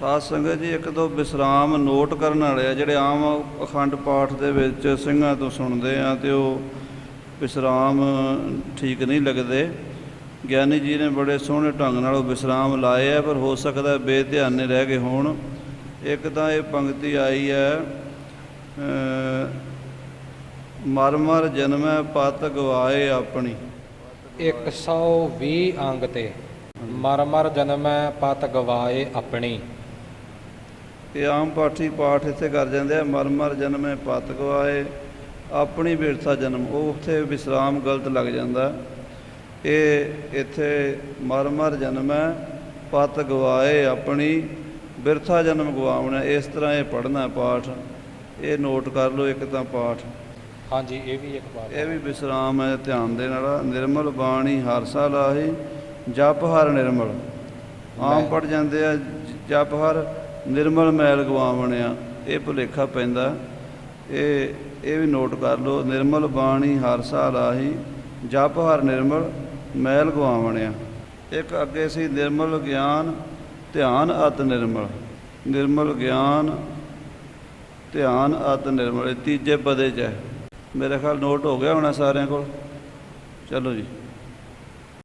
ਸਾਧ ਸੰਗਤ ਜੀ ਇੱਕ ਦੋ ਵਿਸਰਾਮ ਨੋਟ ਕਰਨ ਵਾਲੇ ਆ ਜਿਹੜੇ ਆਮ ਅਖੰਡ ਪਾਠ ਦੇ ਵਿੱਚ ਸਿੰਘਾਂ ਤੋਂ ਸੁਣਦੇ ਆ ਤੇ ਉਹ ਵਿਸਰਾਮ ਠੀਕ ਨਹੀਂ ਲੱਗਦੇ। ਗਿਆਨੀ ਜੀ ਨੇ ਬੜੇ ਸੋਹਣੇ ਢੰਗ ਨਾਲ ਉਹ ਵਿਸਰਾਮ ਲਾਏ ਆ ਪਰ ਹੋ ਸਕਦਾ ਬੇਧਿਆਨੇ ਰਹਿ ਗਏ ਹੋਣ। ਇੱਕ ਤਾਂ ਇਹ ਪੰਕਤੀ ਆਈ ਹੈ ਅ, ਮਰ ਮਰ ਜਨਮੈ ਪਤ ਗਵਾਏ ਆਪਣੀ। 120 ਅੰਗ ਤੇ ਮਰ ਮਰ ਜਨਮੈ ਪਤ ਗਵਾਏ ਆਪਣੀ। ਇਹ ਆਮ ਪਾਠੀ ਪਾਠ ਇੱਥੇ ਕਰ ਜਾਂਦੇ ਆ ਮਰ ਮਰ ਜਨਮੇ ਪਤ ਗਵਾਏ ਆਪਣੀ ਬਿਰਥਾ ਜਨਮ ਉਹ ਉੱਥੇ ਵਿਸਰਾਮ ਗਲਤ ਲੱਗ ਜਾਂਦਾ। ਇਹ ਇੱਥੇ ਮਰ ਮਰ ਜਨਮੈ ਪਤ ਗਵਾਏ ਆਪਣੀ ਬਿਰਥਾ ਜਨਮ ਗਵਾਉਣਾ ਇਸ ਤਰ੍ਹਾਂ ਇਹ ਪੜ੍ਹਨਾ ਪਾਠ। ਇਹ ਨੋਟ ਕਰ ਲਓ ਇੱਕ ਤਾਂ ਪਾਠ। ਹਾਂਜੀ ਇਹ ਵੀ ਇੱਕ ਬਾਤ ਇਹ ਵੀ ਵਿਸਰਾਮ ਹੈ ਧਿਆਨ ਦੇ ਨਾਲ ਨਿਰਮਲ ਬਾਣੀ ਹਰਸਾ ਲਾਹੀ ਜਪ ਹਰ ਨਿਰਮਲ। ਆਮ ਪੜ ਜਾਂਦੇ ਆ ਜਪ ਹਰ ਨਿਰਮਲ ਮੈਲ ਗਵਾਵਣਿਆ ਇਹ ਭੁਲੇਖਾ ਪੈਂਦਾ। ਇਹ ਇਹ ਵੀ ਨੋਟ ਕਰ ਲਓ, ਨਿਰਮਲ ਬਾਣੀ ਹਰ ਸਾਲ ਆਹੀ, ਜਪ ਹਰ ਨਿਰਮਲ ਮੈਲ ਗਵਾਵਣਿਆ ਇੱਕ ਅੱਗੇ ਸੀ ਨਿਰਮਲ ਗਿਆਨ, ਧਿਆਨ ਅਤ ਨਿਰਮਲ। ਨਿਰਮਲ ਗਿਆਨ, ਧਿਆਨ ਅਤ ਨਿਰਮਲ, ਇਹ ਤੀਜੇ ਪਦੇ ਚ ਹੈ। ਮੇਰੇ ਖਿਆਲ ਨੋਟ ਹੋ ਗਿਆ ਹੋਣਾ ਸਾਰਿਆਂ ਕੋਲ? ਚਲੋ ਜੀ।